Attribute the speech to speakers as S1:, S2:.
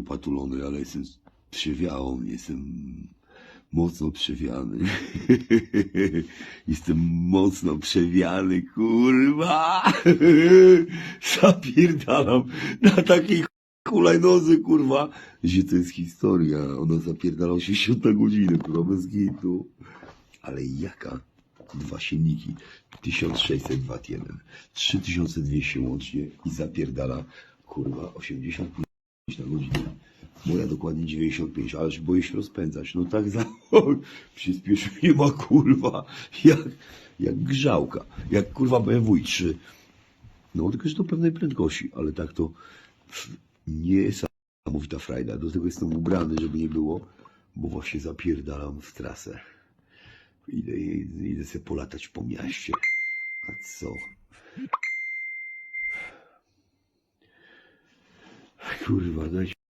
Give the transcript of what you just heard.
S1: taki ale jestem przewiałą, jestem mocno przewiany. jestem mocno przewiany, kurwa. Zapierdalam na takiej hulajnodze, kurwa, że to jest historia. Ona zapierdala 80 na godzinę, kurwa, bez gitu. Ale jaka? Dwa silniki, 1600 W 1, 3200 łącznie i zapierdala, kurwa, 85 na godzinę. Moja dokładnie 95, ale boję się rozpędzać. No tak za przyspieszenie ma kurwa, jak, jak grzałka, jak kurwa BMW 3. No tylko, że do pewnej prędkości, ale tak to niesamowita frajda. Do tego jestem ubrany, żeby nie było, bo właśnie zapierdalam w trasę. Idę, idę sobie polatać po mieście. A co? Kurwa, dajcie